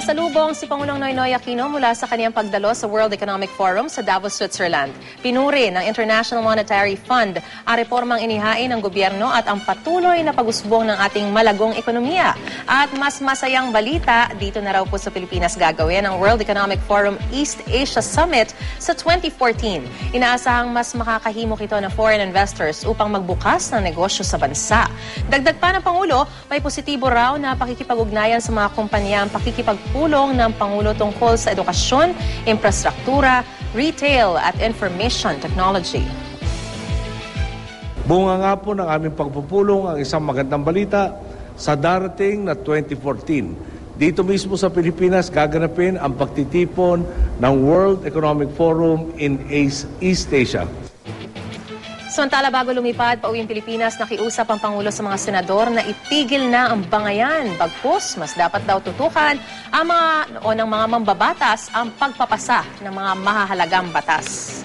Nagpasalubong si Pangulong Noynoy Aquino mula sa kaniyang pagdalo sa World Economic Forum sa Davos, Switzerland. Pinuri ng International Monetary Fund ang reformang inihain ng gobyerno at ang patuloy na pagusbong ng ating malagong ekonomiya. At mas masayang balita, dito na raw po sa Pilipinas gagawin ang World Economic Forum East Asia Summit sa 2014. Inaasahang mas makakahimok ito na foreign investors upang magbukas ng negosyo sa bansa. Dagdag pa ng Pangulo, may positibo raw na pakikipag-ugnayan sa mga kumpanya ang pakikipagpulong ng Pangulo tungkol sa edukasyon, infrastruktura, retail at information technology. Bunga nga po ng aming pagpupulong ang isang magandang balita sa darating na 2014. Dito mismo sa Pilipinas gaganapin ang pagtitipon ng World Economic Forum in East Asia. Samantala bago lumipad pa uwing Pilipinas, nakiusap ang Pangulo sa mga senador na itigil na ang bangayan. Bagkus, mas dapat daw tutukan ang mga o ng mga mambabatas ang pagpapasa ng mga mahahalagang batas.